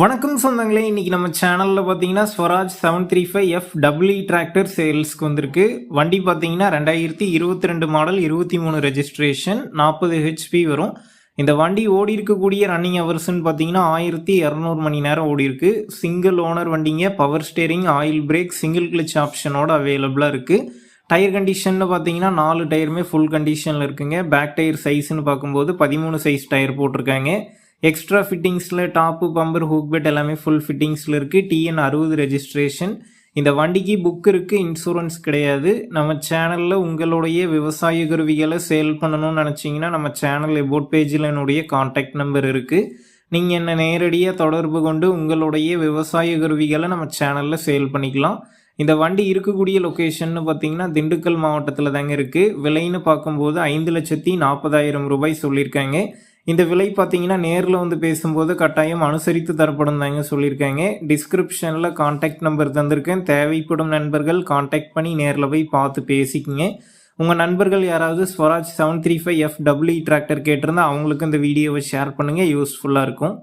வணக்கம் சொந்தங்களே இன்றைக்கி நம்ம சேனலில் பார்த்தீங்கன்னா Swaraj seven three five F double E tractor சேல்ஸ்க்கு வந்திருக்கு. வண்டி பார்த்தீங்கன்னா ரெண்டாயிரத்தி இருபத்தி ரெண்டு மாடல் இருபத்தி மூணு ரெஜிஸ்ட்ரேஷன் நாற்பது ஹெச்பி வரும். இந்த வண்டி ஓடி இருக்கக்கூடிய ரன்னிங் ஹவர்ஸ்னு பார்த்தீங்கன்னா ஆயிரத்தி இரநூறு மணி நேரம் ஓடி இருக்கு. சிங்கிள் ஓனர் வண்டிங்க power steering oil brake single clutch ஆப்ஷனோட அவைலபிளாக இருக்குது டயர் கண்டிஷன்னு பார்த்தீங்கன்னா நாலு டயருமே ஃபுல் கண்டிஷனில் இருக்குங்க. பேக் டயர் சைஸ்ன்னு பார்க்கும்போது பதிமூணு சைஸ் டயர் போட்டிருக்காங்க. எக்ஸ்ட்ரா ஃபிட்டிங்ஸில் டாப்பு பம்பர் ஹூக் பெட் எல்லாமே ஃபுல் ஃபிட்டிங்ஸில் இருக்குது டிஎன் அறுபது ரெஜிஸ்ட்ரேஷன் இந்த வண்டிக்கு புக் இருக்குது இன்சூரன்ஸ் கிடையாது. நம்ம சேனலில் உங்களுடைய விவசாய கருவிகளை சேல் பண்ணணும்னு நினச்சிங்கன்னா நம்ம சேனல் எபோட் பேஜில் என்னுடைய காண்டாக்ட் நம்பர் இருக்குது நீங்கள் என்னை நேரடியாக தொடர்பு கொண்டு உங்களுடைய விவசாய கருவிகளை நம்ம சேனலில் சேல் பண்ணிக்கலாம். இந்த வண்டி இருக்கக்கூடிய லொக்கேஷன்னு பார்த்தீங்கன்னா திண்டுக்கல் மாவட்டத்தில் தாங்க இருக்குது விலைன்னு பார்க்கும்போது ஐந்து லட்சத்தி நாற்பதாயிரம் ரூபாய் சொல்லியிருக்காங்க. இந்த விலை பார்த்தீங்கன்னா நேரில் வந்து பேசும்போது கட்டாயம் அனுசரித்து தரப்படும் தாங்க சொல்லியிருக்காங்க. டிஸ்கிரிப்ஷனில் காண்டாக்ட் நம்பர் தந்திருக்கேன். தேவைப்படும் நண்பர்கள் காண்டாக்ட் பண்ணி நேரில் போய் பார்த்து பேசிக்கங்க. உங்கள் நண்பர்கள் யாராவது Swaraj seven three five F W tractor கேட்டிருந்தா அவங்களுக்கு இந்த வீடியோவை ஷேர் பண்ணுங்கள் யூஸ்ஃபுல்லாக இருக்கும்.